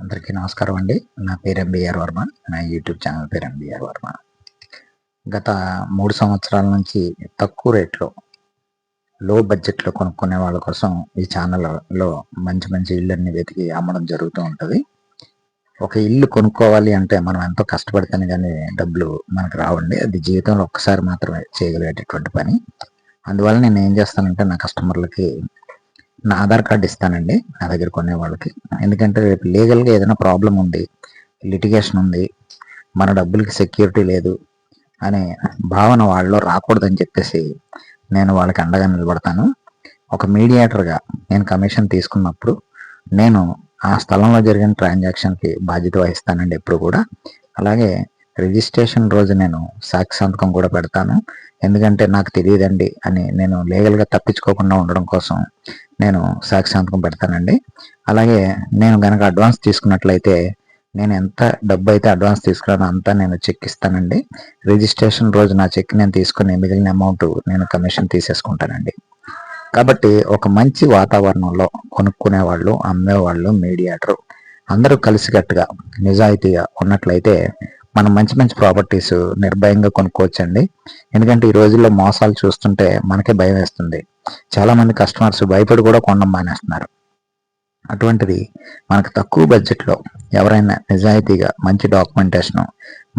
అందరికీ నమస్కారం అండి. నా పేరు ఎంబీఆర్ వర్మ. నా యూట్యూబ్ ఛానల్ పేరు ఎంబీఆర్ వర్మ. గత మూడు సంవత్సరాల నుంచి తక్కువ రేట్లో లో బడ్జెట్లో కొనుక్కునే వాళ్ళ కోసం ఈ ఛానల్లో మంచి మంచి ఇళ్ళన్ని వెతికి అమ్మడం జరుగుతూ ఉంటుంది. ఒక ఇల్లు కొనుక్కోవాలి అంటే మనం ఎంతో కష్టపడితేనే కానీ డబ్బులు మనకు రావండి. అది జీవితంలో ఒక్కసారి మాత్రమే చేయగలిగేటటువంటి పని. అందువల్ల నేను ఏం చేస్తానంటే నా కస్టమర్లకి నా ఆధార్ కార్డు ఇస్తానండి నా దగ్గర కొనే వాళ్ళకి. ఎందుకంటే రేపు లీగల్గా ఏదైనా ప్రాబ్లం ఉంది లిటిగేషన్ ఉంది మన డబ్బులకి సెక్యూరిటీ లేదు అనే భావన వాళ్ళలో రాకూడదని చెప్పేసి నేను వాళ్ళకి అండగా నిలబడతాను. ఒక మీడియేటర్గా నేను కమిషన్ తీసుకున్నప్పుడు నేను ఆ స్థలంలో జరిగిన ట్రాన్సాక్షన్కి బాధ్యత వహిస్తానండి ఎప్పుడు కూడా. అలాగే రిజిస్ట్రేషన్ రోజు నేను సాక్షి సంతకం కూడా పెడతాను. ఎందుకంటే నాకు తెలియదండి అని నేను లీగల్గా తప్పించుకోకుండా ఉండడం కోసం నేను సాక్షి సంతకం పెడతానండి. అలాగే నేను కనుక అడ్వాన్స్ తీసుకున్నట్లయితే నేను ఎంత డబ్బు అయితే అడ్వాన్స్ తీసుకున్నానో అంతా నేను చెక్ ఇస్తానండి. రిజిస్ట్రేషన్ రోజు నా చెక్ నేను తీసుకుని మిగిలిన అమౌంట్ నేను కమిషన్ తీసేసుకుంటానండి. కాబట్టి ఒక మంచి వాతావరణంలో కొనుక్కునే వాళ్ళు అమ్మేవాళ్ళు మీడియేటర్ అందరూ కలిసికట్టుగా నిజాయితీగా ఉన్నట్లయితే మనం మంచి మంచి ప్రాపర్టీస్ నిర్భయంగా కొనుక్కోవచ్చండి. ఎందుకంటే ఈ రోజుల్లో మోసాలు చూస్తుంటే మనకే భయం వేస్తుంది. చాలా మంది కస్టమర్స్ భయపడి కూడా కొనడం మానేస్తున్నారు. అటువంటిది మనకు తక్కువ బడ్జెట్లో ఎవరైనా నిజాయితీగా మంచి డాక్యుమెంటేషన్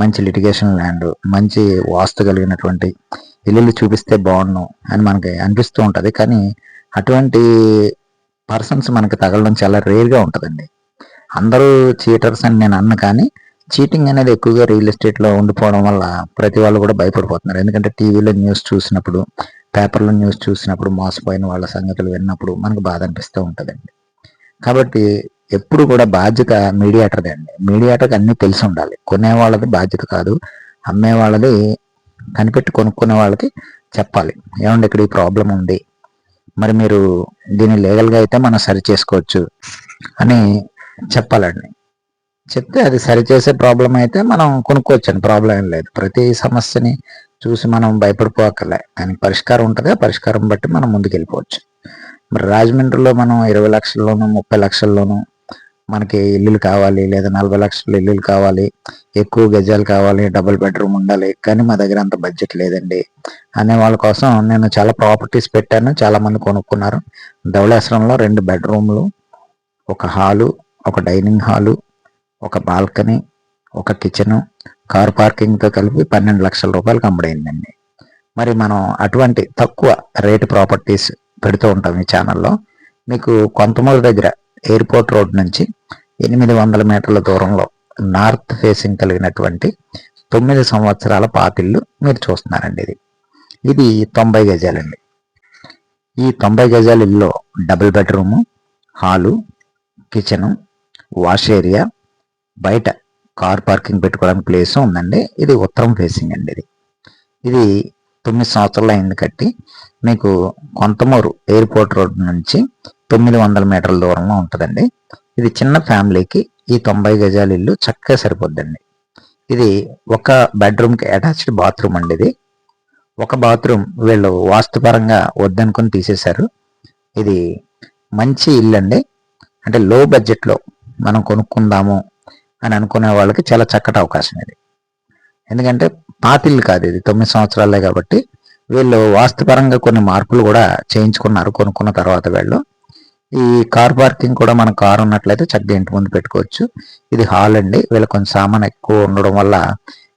మంచి లిటిగేషన్ ల్యాండ్ మంచి వాస్తు కలిగినటువంటి ఇల్లు చూపిస్తే బాగుండు అని మనకి అనిపిస్తూ ఉంటుంది. కానీ అటువంటి పర్సన్స్ మనకి తగలడం చాలా రేర్గా ఉంటుందండి. అందరూ చీటర్స్ అని నేను అన్న కానీ చీటింగ్ అనేది ఎక్కువగా రియల్ ఎస్టేట్లో ఉండిపోవడం వల్ల ప్రతి వాళ్ళు కూడా భయపడిపోతున్నారు. ఎందుకంటే టీవీలో న్యూస్ చూసినప్పుడు పేపర్లో న్యూస్ చూసినప్పుడు మోసపోయిన వాళ్ళ సంగతులు విన్నప్పుడు మనకు బాధ అనిపిస్తూ ఉంటుందండి. కాబట్టి ఎప్పుడు కూడా బాధ్యత మీడియాటర్దే అండి. మీడియాటర్కి అన్నీ తెలిసి ఉండాలి. కొనే వాళ్ళది బాధ్యత కాదు. అమ్మే వాళ్ళది కనిపెట్టి కొనుక్కునే వాళ్ళకి చెప్పాలి. ఏమండి ఇక్కడ ఈ ప్రాబ్లం ఉంది? మరి మీరు దీన్ని లీగల్గా అయితే మనం సరి చేసుకోవచ్చు అని చెప్పాలండి. చెప్తే అది సరిచేసే ప్రాబ్లం అయితే మనం కొనుక్కోవచ్చండి. ప్రాబ్లం ఏం లేదు. ప్రతి సమస్యని చూసి మనం భయపడిపోకలే దానికి పరిష్కారం ఉంటుంది. ఆ పరిష్కారం బట్టి మనం ముందుకెళ్ళిపోవచ్చు. మరి రాజమండ్రిలో మనం ఇరవై లక్షల్లోనూ ముప్పై లక్షల్లోనూ మనకి ఇల్లులు కావాలి లేదా నలభై లక్షల ఇల్లులు కావాలి ఎక్కువ గజాలు కావాలి డబుల్ బెడ్రూమ్ ఉండాలి కానీ మా దగ్గర అంత బడ్జెట్ లేదండి అనే వాళ్ళ కోసం నేను చాలా ప్రాపర్టీస్ పెట్టాను. చాలా మంది కొనుక్కున్నారు. ధవళేశ్వరంలో రెండు బెడ్రూమ్లు ఒక హాలు ఒక డైనింగ్ హాలు ఒక బాల్కనీ ఒక కిచెను కార్ పార్కింగ్తో కలిపి పన్నెండు లక్షల రూపాయలకు అమ్ముడైందండి. మరి మనం అటువంటి తక్కువ రేటు ప్రాపర్టీస్ పెడుతూ ఉంటాం ఈ ఛానల్లో. మీకు కొంతమూరు దగ్గర ఎయిర్పోర్ట్ రోడ్ నుంచి ఎనిమిది వందల మీటర్ల దూరంలో నార్త్ ఫేసింగ్ కలిగినటువంటి తొమ్మిది సంవత్సరాల పాతిళ్ళు మీరు చూస్తున్నారండి ఇది. ఇది తొంభై గజాలండి. ఈ తొంభై గజాల ఇల్లు double bedroom hall kitchen wash area బయట కార్ పార్కింగ్ పెట్టుకోవడానికి ప్లేస్ ఉందండి. ఇది ఉత్తరం ఫేసింగ్ అండి ఇది. ఇది తొమ్మిది సంవత్సరాలు అయింది కట్టి. మీకు కొంతమూరు ఎయిర్పోర్ట్ రోడ్ నుంచి తొమ్మిది వందల మీటర్ల దూరంలో ఉంటుందండి. ఇది చిన్న ఫ్యామిలీకి ఈ తొంభై గజాల ఇల్లు చక్కగా సరిపోద్దండి. ఇది ఒక బెడ్రూమ్కి అటాచ్డ్ బాత్రూమ్ అండి ఇది. ఒక బాత్రూమ్ వీళ్ళు వాస్తుపరంగా వద్దనుకుని తీసేశారు. ఇది మంచి ఇల్లు అండి అంటే లో బడ్జెట్లో మనం కొనుక్కుందాము అని అనుకునే వాళ్ళకి చాలా చక్కటి అవకాశం ఇది. ఎందుకంటే పాతిల్లు కాదు ఇది తొమ్మిది సంవత్సరాలే కాబట్టి వీళ్ళు వాస్తుపరంగా కొన్ని మార్పులు కూడా చేయించుకున్నారు కొనుక్కున్న తర్వాత వీళ్ళు. ఈ కార్ పార్కింగ్ కూడా మన కార్ ఉన్నట్లయితే చక్కగా ఇంటి ముందు పెట్టుకోవచ్చు. ఇది హాల్ అండి వీళ్ళు కొంచెం సామాన్ ఎక్కువ ఉండడం వల్ల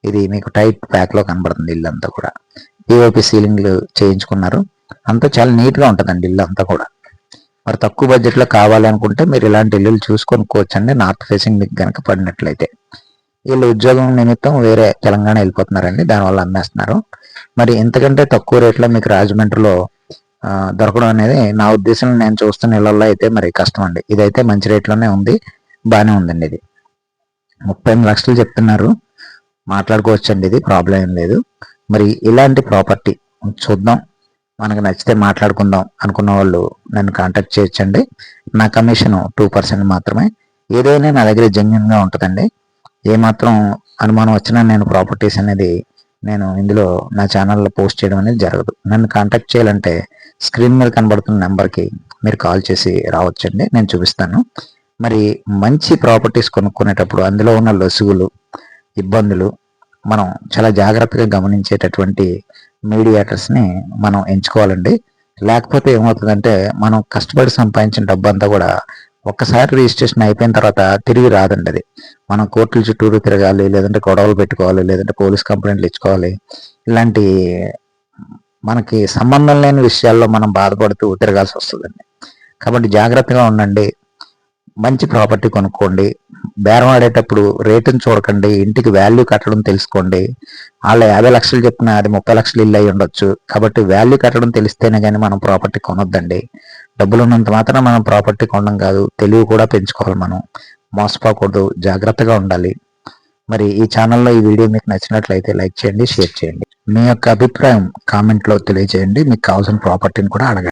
ఇది మీకు టైట్ ప్యాక్లో కనబడుతుంది ఇల్లు అంతా కూడా పిఓపి సీలింగ్లు చేయించుకున్నారు. అంతా చాలా నీట్గా ఉంటుందండి ఇల్లు అంతా కూడా. మరి తక్కువ బడ్జెట్లో కావాలనుకుంటే మీరు ఇలాంటి ఇల్లులు చూసుకొనుకోవచ్చండి నార్త్ ఫేసింగ్ మీకు కనుక పడినట్లయితే. వీళ్ళు ఉద్యోగం నిమిత్తం వేరే తెలంగాణ వెళ్ళిపోతున్నారండి. దానివల్ల అమ్మేస్తున్నారు. మరి ఇంతకంటే తక్కువ రేట్లో మీకు రాజమండ్రిలో దొరకడం అనేది నా ఉద్దేశంలో నేను చూస్తున్న ఇళ్ళలో అయితే మరి కష్టం అండి. ఇదైతే మంచి రేట్లోనే ఉంది. బాగానే ఉందండి ఇది. ముప్పై ఎనిమిది లక్షలు చెప్తున్నారు. మాట్లాడుకోవచ్చండి ఇది ప్రాబ్లం ఏం లేదు. మరి ఇలాంటి ప్రాపర్టీ చూద్దాం. మనకు నచ్చితే మాట్లాడుకుందాం అనుకున్న వాళ్ళు నన్ను కాంటాక్ట్ చేయొచ్చండి. నా కమిషన్ టూ పర్సెంట్ మాత్రమే. ఏదైనా నా దగ్గర జెన్యున్గా ఉంటుందండి. ఏమాత్రం అనుమానం వచ్చినా నేను ప్రాపర్టీస్ అనేది నేను ఇందులో నా ఛానల్లో పోస్ట్ చేయడం అనేది జరగదు. నన్ను కాంటాక్ట్ చేయాలంటే స్క్రీన్ మీద కనబడుతున్న నెంబర్కి మీరు కాల్ చేసి రావచ్చండి. నేను చూపిస్తాను. మరి మంచి ప్రాపర్టీస్ కొనుక్కునేటప్పుడు అందులో ఉన్న లొసుగులు ఇబ్బందులు మనం చాలా జాగ్రత్తగా గమనించేటటువంటి మీడియేటర్స్ని మనం ఎంచుకోవాలండి. లేకపోతే ఏమవుతుందంటే మనం కష్టపడి సంపాదించిన డబ్బు అంతా కూడా ఒక్కసారి రిజిస్ట్రేషన్ అయిపోయిన తర్వాత తిరిగి రాదండి అది. మనం కోర్టుల చుట్టూరు తిరగాలి లేదంటే గొడవలు పెట్టుకోవాలి లేదంటే పోలీస్ కంప్లైంట్లు ఇచ్చుకోవాలి. ఇలాంటి మనకి సంబంధం లేని విషయాల్లో మనం బాధపడుతూ తిరగాల్సి వస్తుందండి. కాబట్టి జాగ్రత్తగా ఉండండి. మంచి ప్రాపర్టీ కొనుక్కోండి. బేరం ఆడేటప్పుడు రేటుని చూడకండి ఇంటికి వాల్యూ కట్టడం తెలుసుకోండి. వాళ్ళ యాభై లక్షలు చెప్పిన అది ముప్పై లక్షలు ఇల్లు అయి ఉండొచ్చు. కాబట్టి వాల్యూ కట్టడం తెలిస్తేనే కానీ మనం ప్రాపర్టీ కొనొద్దండి. డబ్బులు ఉన్నంత మాత్రం మనం ప్రాపర్టీ కొనడం కాదు తెలివి కూడా పెంచుకోవాలి మనం. మోసపోకూడదు జాగ్రత్తగా ఉండాలి. మరి ఈ ఛానల్లో ఈ వీడియో మీకు నచ్చినట్లయితే లైక్ చేయండి షేర్ చేయండి. మీ యొక్క అభిప్రాయం కామెంట్లో తెలియజేయండి. మీకు కావాల్సిన ప్రాపర్టీని కూడా అడగండి.